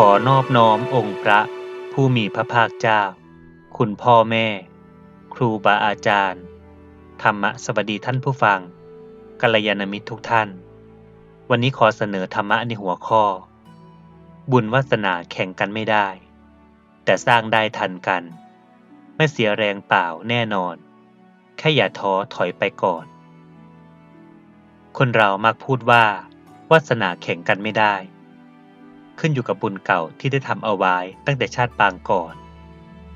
ขอนอบน้อมองค์พระผู้มีพระภาคเจ้า คุณพ่อแม่ ครูบาอาจารย์ ธรรมะสวัสดีท่านผู้ฟังกัลยาณมิตรทุกท่าน วันนี้ขอเสนอธรรมะในหัวข้อ บุญวาสนาแข่งกันไม่ได้ แต่สร้างได้ทันกัน ไม่เสียแรงเปล่าแน่นอน แค่อย่าท้อถอยไปก่อน คนเรามักพูดว่าวาสนาแข่งกันไม่ได้ ขึ้นอยู่กับบุญเก่าที่ได้ทำเอาไว้ตั้งแต่ชาติปางก่อน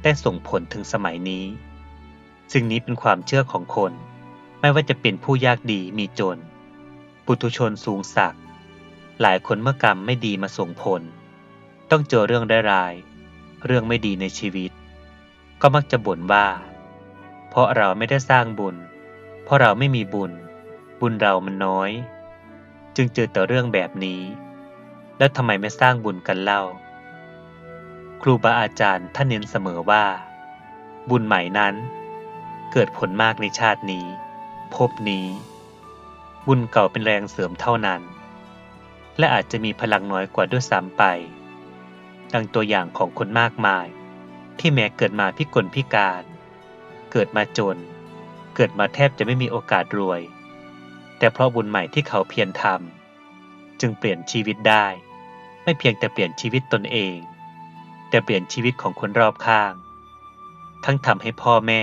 ได้ส่งผลถึงสมัยนี้สิ่งนี้เป็นความเชื่อของคน ไม่ว่าจะเป็นผู้ยากดีมีจน ปุถุชนสูงสัก หลายคนเมื่อกรรมไม่ดีมาส่งผล ต้องเจอเรื่องได้รายเรื่องไม่ดีในชีวิต ก็มักจะบ่นว่า เพราะเราไม่ได้สร้างบุญ เพราะเราไม่มีบุญ บุญเรามันน้อย จึงเจอแต่เรื่องแบบนี้ แล้วทำไมไม่สร้างบุญกันเล่า ครูบาอาจารย์ท่านเน้นเสมอว่า บุญใหม่นั้น เกิดผลมากในชาตินี้ พบนี้ บุญเก่าเป็นแรงเสริมเท่านั้น และอาจจะมีพลังน้อยกว่าด้วยซ้ำไป ดังตัวอย่างของคนมากมาย ที่แม้เกิดมาพิกลพิการ เกิดมาจน เกิดมาแทบจะไม่มีโอกาสรวย แต่เพราะบุญใหม่ที่เขาเพียรทำจึงเปลี่ยนชีวิตได้ ไม่เพียงแต่เปลี่ยนชีวิตตนเอง แต่เปลี่ยนชีวิตของคนรอบข้าง ทั้งทำให้พ่อแม่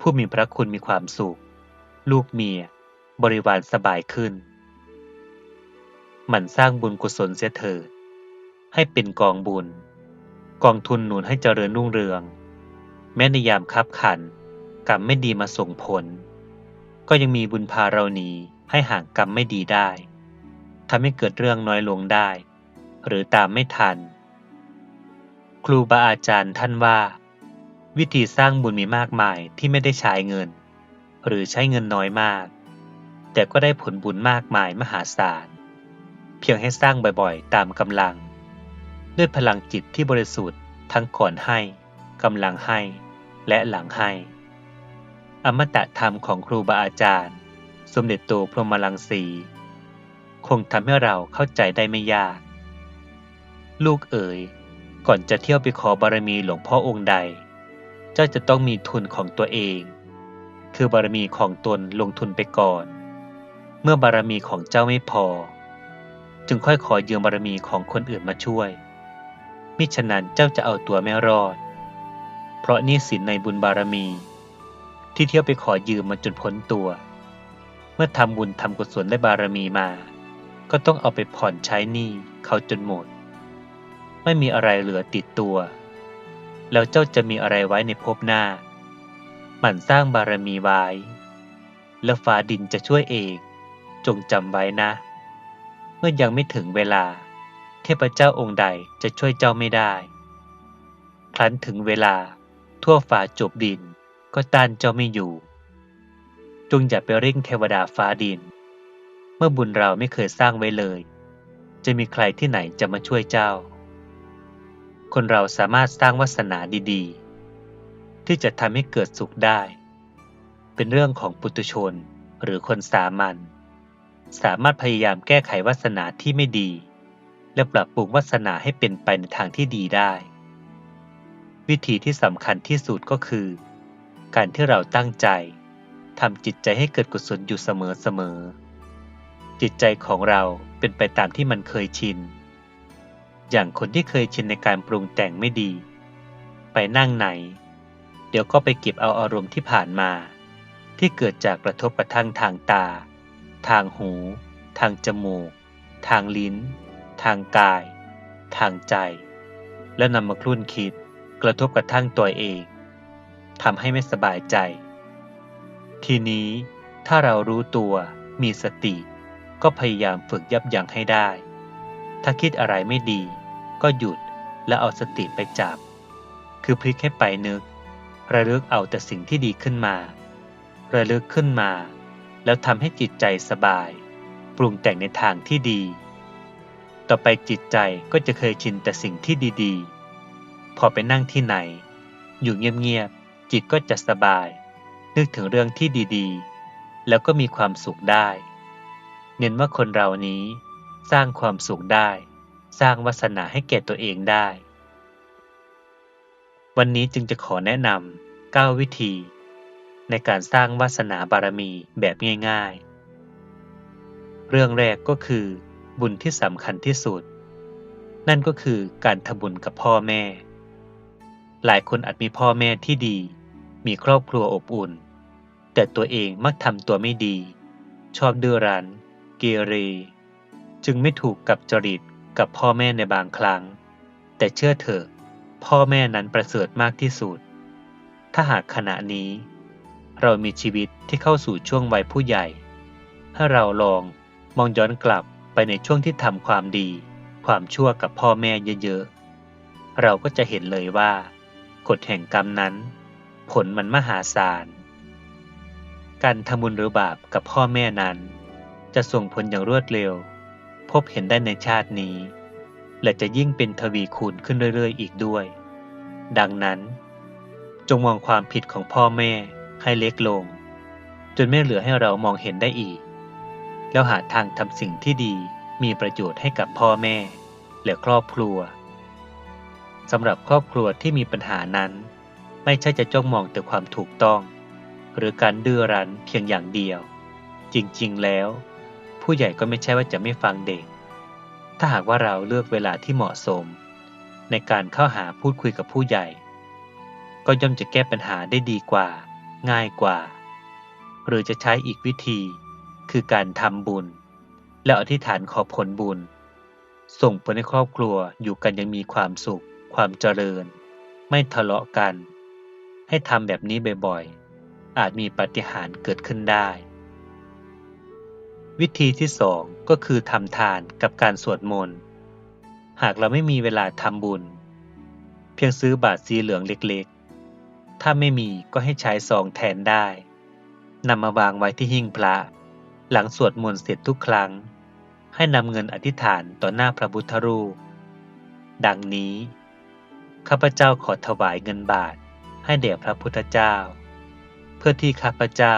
ผู้มีพระคุณมีความสุข ลูกเมีย บริวารสบายขึ้น หมั่นสร้างบุญกุศลเสียเถิด ให้เป็นกองบุญ กองทุนหนุนให้เจริญรุ่งเรือง แม้ในยามคับขันกรรมไม่ดีมาส่งผล ก็ยังมีบุญพาเราหนีให้ห่างกรรมไม่ดีได้ทำให้เกิดเรื่องน้อยลงได้ หรือตามไม่ทัน ครูบาอาจารย์ท่านว่า วิธีสร้างบุญมีมากมายที่ไม่ได้ใช้เงิน หรือใช้เงินน้อยมาก แต่ก็ได้ผลบุญมากมายมหาศาล เพียงให้สร้างบ่อยๆ ตามกำลัง ด้วยพลังจิตที่บริสุทธิ์ทั้งก่อนให้กำลังให้ และหลังให้ อมตะธรรมของครูบาอาจารย์ สมเด็จโตพรหมลังสี คงทำให้เราเข้าใจได้ไม่ยาก ลูกเอ๋ย ก่อนจะเที่ยวไปขอบารมีหลวงพ่อองค์ใด เจ้าจะต้องมีทุนของตัวเอง คือบารมีของตนลงทุนไปก่อน เมื่อบารมีของเจ้าไม่พอ จึงค่อยขอยืมบารมีของคนอื่นมาช่วย มิฉะนั้นเจ้าจะเอาตัวไม่รอด เพราะนี่สินในบุญบารมี ที่เที่ยวไปขอยืมมาจนพ้นตัว เมื่อทำบุญทำกุศลและบารมีมา ก็ต้องเอาไปผ่อนใช้หนี้เขาจนหมด ไม่มีอะไรเหลือติดตัว แล้วเจ้าจะมีอะไรไว้ในภพหน้า หมั่นสร้างบารมีไว้ แล้วฟ้าดินจะช่วยเองจงจำไว้นะ เมื่อยังไม่ถึงเวลา เทพเจ้าองค์ใดจะช่วยเจ้าไม่ได้ ครั้นถึงเวลาทั่วฟ้าจบดินก็ต้านเจ้าไม่อยู่ จงอย่าไปเร่งเทวดาฟ้าดิน เมื่อบุญเราไม่เคยสร้างไว้เลย จะมีใครที่ไหนจะมาช่วยเจ้า คนเราสามารถสร้างวาสนาดีๆ ที่จะทำให้เกิดสุขได้ เป็นเรื่องของปุถุชนหรือคนสามัญสามารถพยายามแก้ไขวาสนาที่ไม่ดี และปรับปรุงวาสนาให้เป็นไปในทางที่ดีได้ วิธีที่สำคัญที่สุดก็คือ การที่เราตั้งใจทำจิตใจให้เกิดกุศลอยู่เสมอๆจิตใจของเราเป็นไปตามที่มันเคยชิน อย่างคนที่เคยชินในการปรุงแต่งไม่ดี ไปนั่งไหน เดี๋ยวก็ไปเก็บเอาอารมณ์ที่ผ่านมา ที่เกิดจากกระทบกระทั่งทางตา ทางหู ทางจมูก ทางลิ้น ทางกาย ทางใจ แล้วนำมาคลุ่นคิด กระทบกระทั่งตัวเองทำให้ไม่สบายใจ ทีนี้ถ้าเรารู้ตัวมีสติ ก็พยายามฝึกยับยั้งให้ได้ ถ้าคิดอะไรไม่ดี ก็หยุดแล้วเอาสติไปจับ คือพลิกให้ไปนึก ระลึกเอาแต่สิ่งที่ดีขึ้นมา ระลึกขึ้นมา แล้วทำให้จิตใจสบาย ปรุงแต่งในทางที่ดี ต่อไปจิตใจก็จะเคยชินแต่สิ่งที่ดีๆ พอไปนั่งที่ไหน อยู่เงียบๆจิตก็จะสบาย นึกถึงเรื่องที่ดีๆ แล้วก็มีความสุขได้ เน้นว่าคนเรานี้สร้างความสุขได้ สร้างวาสนาให้แก่ตัวเองได้ วันนี้จึงจะขอแนะนำ9วิธี ในการสร้างวาสนาบารมีแบบง่ายๆ เรื่องแรกก็คือ บุญที่สำคัญที่สุด นั่นก็คือการทำบุญกับพ่อแม่ หลายคนอาจมีพ่อแม่ที่ดี มีครอบครัวอบอุ่น แต่ตัวเองมักทำตัวไม่ดี ชอบดื้อรั้น เกเรจึงไม่ถูกกับจริต กับพ่อแม่ในบางครั้ง แต่เชื่อเถอะ พ่อแม่นั้นประเสริฐมากที่สุด ถ้าหากขณะนี้ เรามีชีวิตที่เข้าสู่ช่วงวัยผู้ใหญ่ถ้าเราลองมองย้อนกลับไปในช่วงที่ทำความดี ความชั่วกับพ่อแม่เยอะๆ เราก็จะเห็นเลยว่ากฎแห่งกรรมนั้น ผลมันมหาศาล การทำบุญหรือบาปกับพ่อแม่นั้น จะส่งผลอย่างรวดเร็ว พบเห็นได้ในชาตินี้ และจะยิ่งเป็นทวีคูณขึ้นเรื่อยๆ อีกด้วย ดังนั้น จงมองความผิดของพ่อแม่ให้เล็กลง จนไม่เหลือให้เรามองเห็นได้อีก แล้วหาทางทำสิ่งที่ดีมีประโยชน์ให้กับพ่อแม่ และครอบครัวสำหรับครอบครัวที่มีปัญหานั้น ไม่ใช่จะจ้องมองแต่ความถูกต้อง หรือการดื้อรั้นเพียงอย่างเดียว จริงๆแล้ว ผู้ใหญ่ก็ไม่ใช่ว่าจะไม่ฟังเด็ก ถ้าหากว่าเราเลือกเวลาที่เหมาะสม ในการเข้าหาพูดคุยกับผู้ใหญ่ ก็ย่อมจะแก้ปัญหาได้ดีกว่า ง่ายกว่า หรือจะใช้อีกวิธี คือการทำบุญ แล้วอธิษฐานขอผลบุญ ส่งผลให้ครอบครัวอยู่กันยังมีความสุข ความเจริญ ไม่ทะเลาะกัน ให้ทำแบบนี้บ่อยๆ อาจมีปาฏิหาริย์เกิดขึ้นได้ วิธีที่สองก็คือทำทานกับการสวดมนต์ หากเราไม่มีเวลาทำบุญ เพียงซื้อบาทสีเหลืองเล็กๆ ถ้าไม่มีก็ให้ใช้ซองแทนได้นำมาวางไว้ที่หิ้งพระ หลังสวดมนต์เสร็จทุกครั้ง ให้นำเงินอธิษฐานต่อหน้าพระพุทธรูป ดังนี้ ข้าพเจ้าขอถวายเงินบาทให้แด่พระพุทธเจ้า เพื่อที่ข้าพเจ้า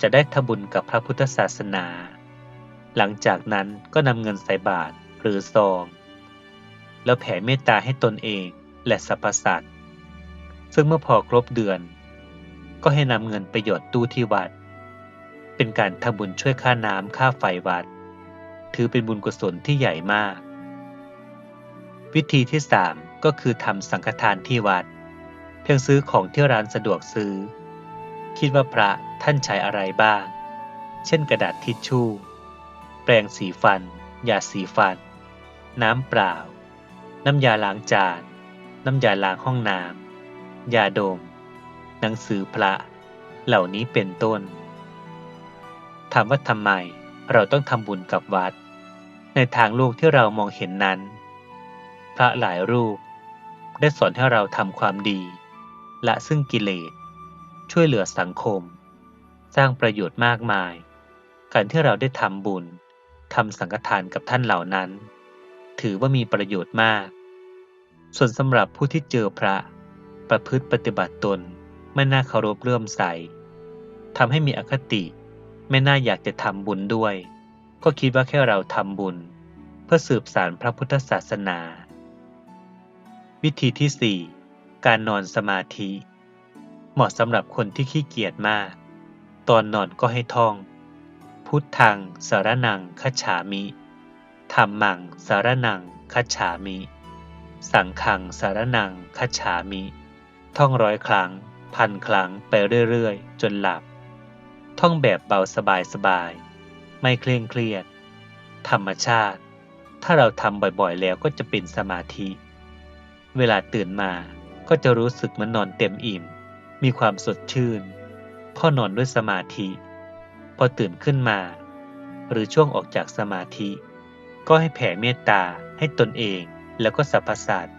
จะได้ทำบุญกับพระพุทธศาสนา หลังจากนั้นก็นำเงินใส่บาทหรือซอง แล้วแผ่เมตตาให้ตนเองและสรรพสัตว์ ซึ่งเมื่อพอครบเดือน ก็ให้นำเงินไปหยดตู้ที่วัด เป็นการทำบุญช่วยค่าน้ำค่าไฟวัด ถือเป็นบุญกุศลที่ใหญ่มาก วิธีที่สามก็คือทำสังฆทานที่วัด เพียงซื้อของที่ร้านสะดวกซื้อ คิดว่าพระท่านใช้อะไรบ้าง เช่นกระดาษทิชชู่ แปรงสีฟัน ยาสีฟัน น้ำเปล่า น้ำยาล้างจาน น้ำยาล้างห้องน้ำยาดม หนังสือพระ เหล่านี้เป็นต้น ถามว่าทำไมเราต้องทำบุญกับวัด ในทางโลกที่เรามองเห็นนั้น พระหลายรูปได้สอนให้เราทำความดี ละซึ่งกิเลส ช่วยเหลือสังคม สร้างประโยชน์มากมาย การที่เราได้ทำบุญทำสังฆทานกับท่านเหล่านั้น ถือว่ามีประโยชน์มาก ส่วนสำหรับผู้ที่เจอพระ ประพฤติปฏิบัติตนไม่น่าเคารพเลื่อมใสทำให้มีอคติ ไม่น่าอยากจะทำบุญด้วย ก็คิดว่าแค่เราทำบุญ เพื่อสืบสารพระพุทธศาสนา วิธีที่ 4 การนอนสมาธิ เหมาะสำหรับคนที่ขี้เกียจมาก ตอนนอนก็ให้ท่อง พุทธังสารนังคัจฉามิธรรมังสารนังคัจฉามิ สังฆังสารนังคัจฉามิ ท่องร้อยครั้ง พันครั้งไปเรื่อยๆ จนหลับ ท่องแบบเบาสบายๆ ไม่เคร่งเครียด ธรรมชาติ ถ้าเราทำบ่อยๆ แล้วก็จะเป็นสมาธิ เวลาตื่นมาก็จะรู้สึกเหมือนนอนเต็มอิ่ม มีความสดชื่น พ่อนอนด้วยสมาธิ พอตื่นขึ้นมา หรือช่วงออกจากสมาธิ ก็ให้แผ่เมตตาให้ตนเองแล้วก็สรรพสัตว์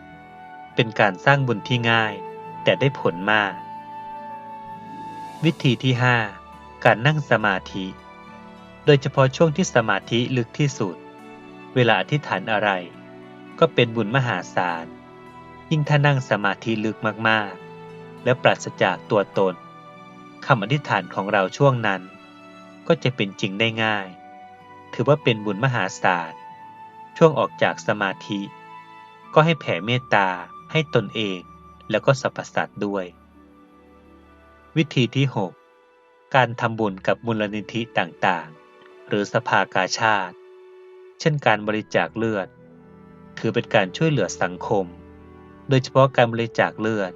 เป็นการสร้างบุญที่ง่าย แต่ได้ผลมาก วิธีที่ 5 การนั่งสมาธิ โดยเฉพาะช่วงที่สมาธิลึกที่สุด เวลาอธิษฐานอะไร ก็เป็นบุญมหาศาล ยิ่งถ้านั่งสมาธิลึกมากๆ และปราศจากตัวตนคำอธิษฐานของเราช่วงนั้น ก็จะเป็นจริงได้ง่าย ถือว่าเป็นบุญมหาศาลช่วงออกจากสมาธิ ก็ให้แผ่เมตตาให้ตนเองแล้วก็สรรพสัตว์ด้วย วิธีที่ 6 การทำบุญกับมูลนิธิต่างๆ หรือสภากาชาติ เช่นการบริจาคเลือด ถือเป็นการช่วยเหลือสังคม โดยเฉพาะการบริจาคเลือด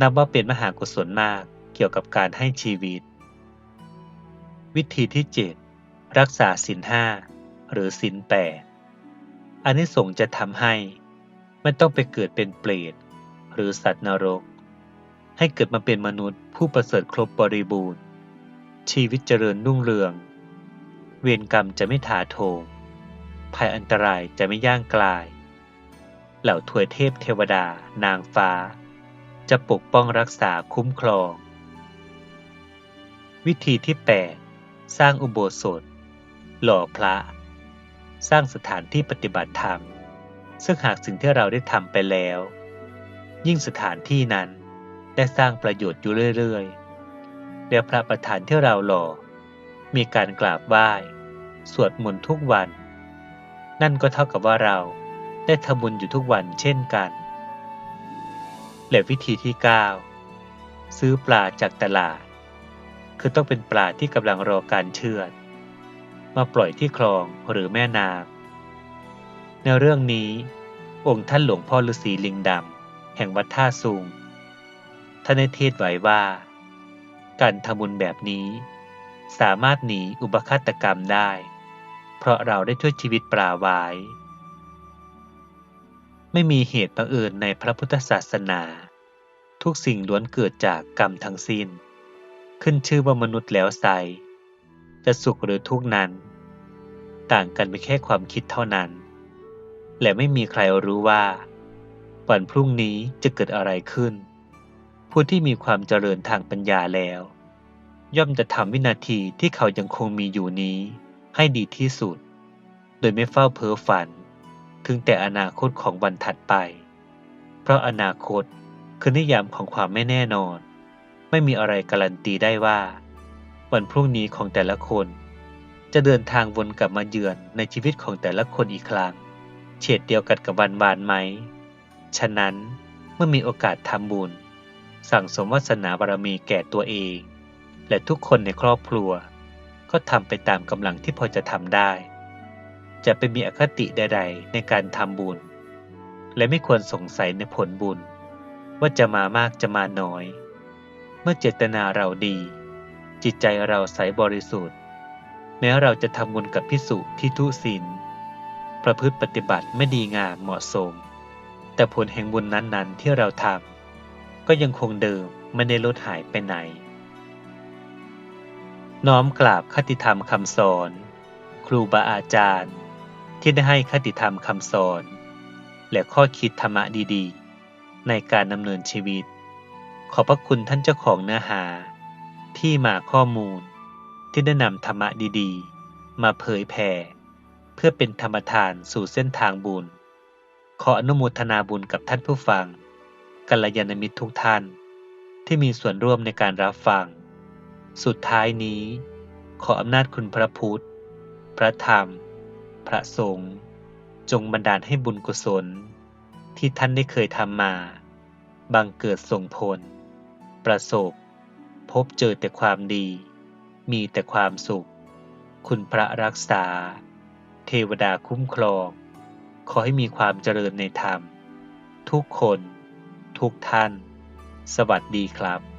นับว่าเป็นมหากุศลมากเกี่ยวกับการให้ชีวิต วิธีที่ 7 รักษาศีลห้าหรือศีลแปดอันนี้สงจะทำให้ไม่ต้องไปเกิดเป็นเปรตหรือสัตว์นรก ให้เกิดมาเป็นมนุษย์ผู้ประเสริฐครบบริบูรณ์ ชีวิตเจริญรุ่งเรือง เวรกรรมจะไม่ถาโถมภัยอันตรายจะไม่ย่างกลาย เหล่าทวยเทพเทวดานางฟ้า จะปกป้องรักษาคุ้มครอง วิธีที่ 8 สร้างอุโบสถ หล่อพระ สร้างสถานที่ปฏิบัติธรรม ซึ่งหากสิ่งที่เราได้ทำไปแล้ว ยิ่งสถานที่นั้นได้สร้างประโยชน์อยู่เรื่อยๆ แล้วพระประธานที่เราหล่อ มีการกราบไหว้ สวดมนต์ทุกวัน นั่นก็เท่ากับว่าเราได้ทำบุญอยู่ทุกวันเช่นกัน และวิธีที่ 9 ซื้อปลาจากตลาด คือต้องเป็นปลาที่กำลังรอการเชือด มาปล่อยที่คลองหรือแม่น้ำในเรื่องนี้ องค์ท่านหลวงพ่อฤาษีลิงดำแห่งวัดท่าสูงท่านได้เทศไว้ว่า การทำบุญแบบนี้ สามารถหนีอุบคาตกรรมได้ เพราะเราได้ช่วยชีวิตปลาไว้ ไม่มีเหตุบังเอิญในพระพุทธศาสนา ทุกสิ่งล้วนเกิดจากกรรมทั้งสิ้น ขึ้นชื่อว่ามนุษย์แล้วไซจะสุขหรือทุกข์นั้น ต่างกันไปแค่ความคิดเท่านั้น และไม่มีใครรู้ว่าวันพรุ่งนี้จะเกิดอะไรขึ้น ผู้ที่มีความเจริญทางปัญญาแล้ว ย่อมจะทำวินาทีที่เขายังคงมีอยู่นี้ให้ดีที่สุด โดยไม่เฝ้าเพ้อฝัน ถึงแต่อนาคตของวันถัดไป เพราะอนาคตคือนิยามของความไม่แน่นอน ไม่มีอะไรการันตีได้ว่า วันพรุ่งนี้ของแต่ละคน จะเดินทางวนกลับมาเยือนในชีวิตของแต่ละคนอีกครั้ง เฉดเดียวกันกับวันวานไหม ฉะนั้นเมื่อมีโอกาสทำบุญ สั่งสมวาสนาบารมีแก่ตัวเอง และทุกคนในครอบครัว ก็ทำไปตามกำลังที่พอจะทำได้ จะไปมีอคติใด ๆ ในการทำบุญ และไม่ควรสงสัยในผลบุญ ว่าจะมามากจะมาน้อย เมื่อเจตนาเราดี จิตใจเราใสบริสุทธิ์ แม้เราจะทำบุญกับพิสุที่ทุศีลประพฤติปฏิบัติไม่ดีงามเหมาะสม แต่ผลแห่งบุญนั้นๆ ที่เราทำก็ยังคงเดิมไม่ได้ลดหายไปไหน น้อมกราบคติธรรมคำสอน ครูบาอาจารย์ ที่ได้ให้คติธรรมคำสอน และข้อคิดธรรมะดีๆ ในการดำเนินชีวิต ขอบพระคุณท่านเจ้าของเนื้อหา ที่มาข้อมูล ที่ได้นำธรรมะดีๆ มาเผยแผ่เพื่อเป็นธรรมทานสู่เส้นทางบุญ ขออนุโมทนาบุญกับท่านผู้ฟังกัลยาณมิตรทุกท่าน ที่มีส่วนร่วมในการรับฟัง สุดท้ายนี้ ขออำนาจคุณพระพุทธ พระธรรม พระสงฆ์จงบันดาลให้บุญกุศล ที่ท่านได้เคยทำมาบังเกิดส่งผล ประสบ พบเจอแต่ความดี มีแต่ความสุข คุณพระรักษา เทวดาคุ้มครอง ขอให้มีความเจริญในธรรม ทุกคน ทุกท่าน สวัสดีครับ